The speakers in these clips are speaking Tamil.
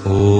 மூவாயிரத்தி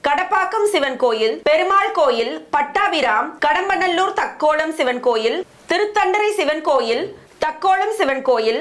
கடப்பாக்கம் சிவன் கோயில் பெருமாள் கோயில் பட்டாபிராம் கடம்பநல்லூர் தக்கோலம் சிவன் கோயில் திருத்தண்டரை சிவன் கோயில் தக்கோலம் சிவன் கோயில்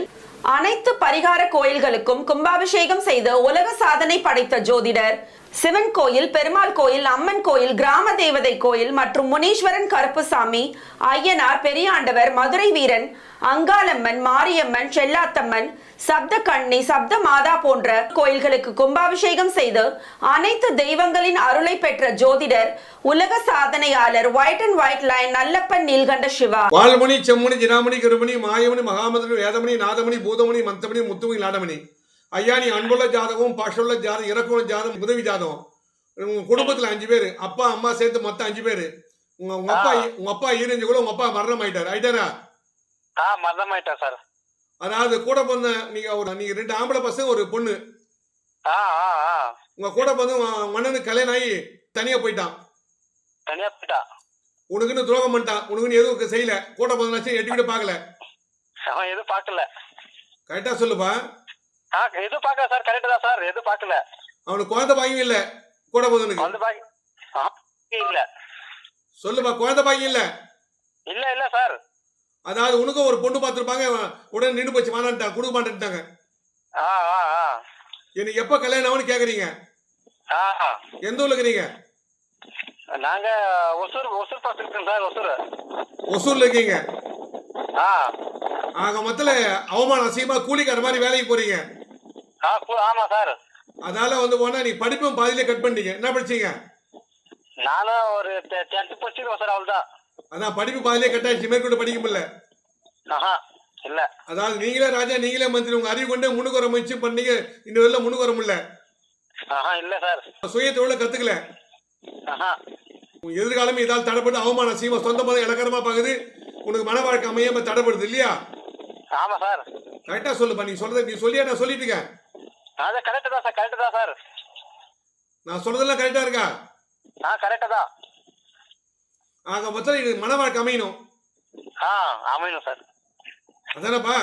அனைத்து பரிகார கோயில்களுக்கும் கும்பாபிஷேகம் செய்து உலக சாதனை படைத்த ஜோதிடர் சிவன் கோயில் பெருமாள் கோயில் அம்மன் கோயில் கிராம தேவதை கோயில் மற்றும் முனீஸ்வரன் கருப்புசாமி ஐயனார் பெரியாண்டவர் மதுரை வீரன் அங்காளம்மன் மாரியம்மன் செல்லாத்தம்மன் சப்த கண்ணி சப்த மாதா போன்ற கோயில்களுக்கு கும்பாபிஷேகம் செய்து அனைத்து தெய்வங்களின் அருளை பெற்ற ஜோதிடர் உலக சாதனையாளர் white and white line Nallappan Neelkanta Siva. வால்மணி செம்மணி ஜினாமணி கருமணி மாயமணி மகாமதி வேதமணி நாதமணி பூதமணி மந்தமணி முத்துமணி நாடமணி ஐயா நீ அன்புள்ள ஜாதகம் பாஷுள்ள ஜாதகம் இறக்குள்ள ஜாதகம் உதவி ஜாதகம். உங்க குடும்பத்துல அஞ்சு பேர் அப்பா அம்மா சேர்த்து மொத்தம் அஞ்சு பேர். உங்க உங்க அப்பா உங்க அப்பா ஈரஞ்சு கூட உங்க அப்பா மரணம் ஆயிட்டாரு ஆயிட்டாரா ஆ மரணமாயிட்டேன் சார். அதாவது கூட பிறந்த நீங்க ஒரு நீங்க ரெண்டு ஆம்பளை பசங்க ஒரு பொண்ணு. உங்க கூட பிறந்த மன்னனுக்கு கல்யாணம் ஆகி தனியா போயிட்டான். தனியா போயிட்டா? உனக்குன்னு துரோகம் பண்ணிட்டான். உனக்குன்னு எதுவும் செய்யல. கூட பிறந்தாச்சும் எட்டி விட பார்க்கல. அவன் எதுவும் பார்க்கல. கரெக்டா சொல்லுப்பா. எதுவும் பார்க்கல சார்? கரெக்ட் தான் சார். எதுவும் பார்க்கல? அவனுக்கு குழந்தை பாக்கியம் இல்ல. கூட பிறந்தனுக்கு வந்து பாக்க ஆ, இல்ல. சொல்லுப்பா குழந்தை பாக்கியம் இல்ல. இல்ல இல்ல சார். அதாவது உனக்கும் ஒரு பொண்ணு பார்த்துருப்பாங்க உடனே நின்று போச்சு வேணான்ட்டாங்க கொடுக்க மாட்டேன்ட்டாங்க. ஆ ஆ ஆ. எனக்கு எப்போ கல்யாணம் ஆகும்னு கேட்குறீங்க ஆ ஆ. எந்த ஊர்ல இருக்கிறீங்க நாங்க ஒசூர் ஒசூர் பக்கம் இருக்கோம் சார் ஒசூர். ஒசூர்ல இருக்கீங்க? ஆ. ஆக மொத்தல அவமானம் அசிங்கமா கூலிக்கார மாதிரி வேலைக்கு போறீங்க. ஆமா சார். அதனால வந்து போனா நீ படிப்பும் பாதியிலே கட் பண்ணிட்டீங்க. என்ன படிச்சீங்க? நானும் ஒரு டென்த் படிச்சிருக்கோம் சார் அவ்வளவுதான். அதான் படிப்பு பாதியிலே கட் ஆயிடுச்சு. மேற்கொண்டு படிக்க முடியல. ஆஹா இல்ல. அதாவது நீங்களே ராஜா நீங்களே மந்திரி. உங்க அறிவு கொண்டு முன்னுக்கு வர முயற்சி பண்ணீங்க. இந்த வெளில முன்னுக்கு வர முடியல. ஆஹா இல்ல சார். சுய தொழில கத்துக்கல. ஆஹா. உன் எதிர்காலமே இதால் தடைப்பட்டு அவமானம் அசிங்கமா சொந்தமாக இலக்கரமா பாக்குது. உனக்கு மன வாழ்க்கை அமையாம தடைப்படுது இல்லையா? ஆமா சார். கரெக்டா சொல்லுப்பா நீ சொல்றத நீ சொல்லியா நான் சொல்லிட்டுங்க அது கரெக்ட் தான் சார் கரெக்ட் தான் சார் நான் சொல்றதெல்லாம் கரெக்டா இருக்கா? ஆ கரெக்ட் தான். ஆக மொத்தம் இது மன வாழ்க்கை அமையணும். ஆ அமையணும் சார் அதானப்பா?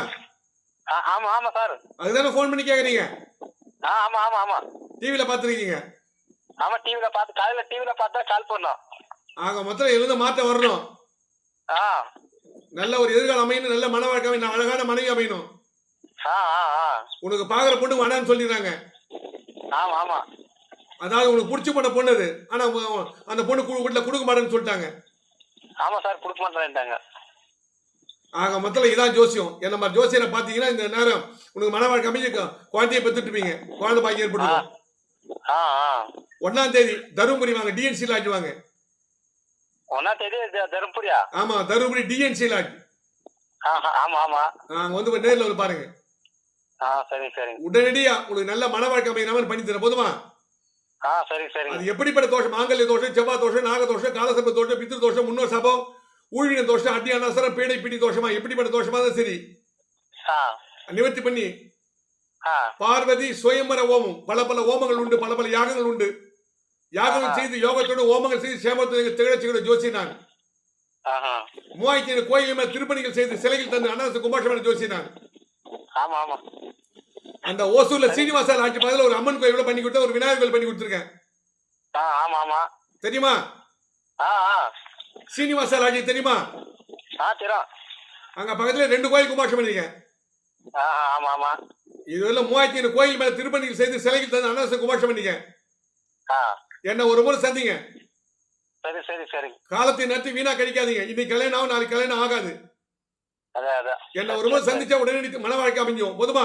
ஆ ஆமா ஆமா சார் அதுதானே ஃபோன் பண்ணி கேக்குறீங்க? ஆ ஆமா ஆமா ஆமா. டிவியில பார்த்துருக்கீங்க. ஆமா டிவில பார்த்து காலையில டிவில பார்த்தா கால் பண்ணோம். ஆக மொத்தம் எழுந்த மாற்றம் வரணும். ஆ. நல்ல ஒரு எதிர்காலம் அமையணும் நல்ல மன வாழ்க்கை அமையணும் அழகான மனைவி அமையணும். உனக்கு பாக்குற பொண்ணு வேணான்னு சொல்லிடுறாங்க. ஆமா ஆமா. அதாவது உனக்கு பிடிச்ச பொண்ண பொண்ணு அது ஆனா அந்த பொண்ணு வீட்டுல கொடுக்க மாட்டேன்னு சொல்லிட்டாங்க. ஆமா சார் கொடுக்க மாட்டேன்ட்டாங்க. ஆக மொத்தம் இதான் ஜோசியம். என்ன மாதிரி ஜோசியரை பாத்தீங்கன்னா இந்த நேரம் உனக்கு மன வாழ்க்கை அமைஞ்சு குழந்தைய பெற்றுட்டுப்பீங்க. குழந்தை பாக்கி ஆ ஒன்னாம் தேதி தருமபுரி வாங்க டிஎன்சி லாட்ஜ் வாங்க. ஒன்னாம் தேதி தருமபுரியா? ஆமா தருமபுரி டிஎன்சி லாட்ஜ் ஆமா ஆமா. அங்க வந்து நேர்ல வந்து பாருங்க. உடனடியா உங்களுக்கு நல்ல மன வாழ்க்கை அமைகிற மாதிரி பண்ணி தரேன் போதுமா? அது எப்படிப்பட்ட தோஷம்? மாங்கல்ய தோஷம் செவ்வாய் தோஷம் நாக தோஷம் காலசர்ப்ப தோஷம் பித்ரு தோஷம் முன்னோர் சபம் ஊழின தோஷம் அட்டி அனாசரம் பேடை பிடி தோஷமா? எப்படிப்பட்ட தோஷமா தான் சரி. நிவர்த்தி பண்ணி. பார்வதி சுயம்பர ஓமம். பல பல ஓமங்கள் உண்டு பல பல யாகங்கள் உண்டு. ஆஹா. செய்து யோகத்தோடு ஓமங்கள் செய்து சேமத்தோடு திகழச்சிக்கிற ஜோசி நான். ஆஹா. மூவாயிரத்தி ஐநூறு கோயில் மேல் திருப்பணிகள் செய்து சிலைகள் தந்து அனாச கும்பாஷமான ஜோசி நான். ஆமா ஆமா. அந்த ஓசூர்ல சீனிவாசா ஆட்சி பக்கத்துல ஒரு அம்மன் கோயில் பண்ணி கொடுத்தேன் ஒரு விநாயகர் கோயில் பண்ணி கொடுத்துருக்கேன். ஆமா ஆமா. தெரியுமா? சீனிவாசா ஆட்சி தெரியுமா? அங்க பக்கத்துல ரெண்டு கோயில் கும்பாஷம் பண்ணிருக்கேன். ஆமா ஆமா. இதுல மூவாயிரத்தி ஐநூறு கோயில் மேல திருப்பணிகள் செய்து சிலைகள் தந்து அனாச கும்பாஷம் பண்ணிருக்கேன். என்ன ஒரு முறை சந்திங்க. சரி சரி சரி. காலத்தை நட்டு வீணா கழிக்காதீங்க இன்னைக்கு கல்யாணம் ஆகும் நாளைக்கு கல்யாணம் ஆகாது. என்ன ஒரு முறை சந்திச்சா உடனே மன வாழ்க்கை அமைஞ்சும் போதுமா?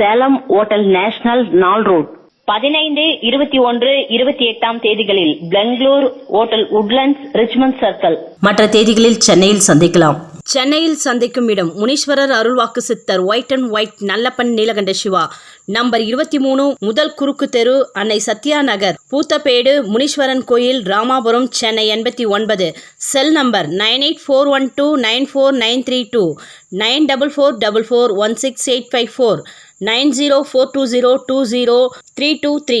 சேலம் ஓட்டல் நேஷனல் நாள் ரோட். பதினைந்து இருபத்தி ஒன்று இருபத்தி எட்டாம் தேதிகளில் Bangalore hotel Woodlands Richmond circle. மற்ற தேதிகளில் சென்னையில் சந்திக்கலாம். சென்னையில் சந்திக்கும் இடம் முனீஸ்வரர் அருள்வாக்கு சித்தர் white and white Nallappan Neelakanda Siva. Number இருபத்தி மூணு முதல் குறுக்கு தெரு அன்னை சத்யா நகர் பூத்தப்பேடு முனீஸ்வரன் கோயில் ராமாபுரம் சென்னை எண்பத்தி ஒன்பது. Cell number nine eight four one two nine four nine three two nine double four double four one six eight five four. Nine zero four two zero two zero three two three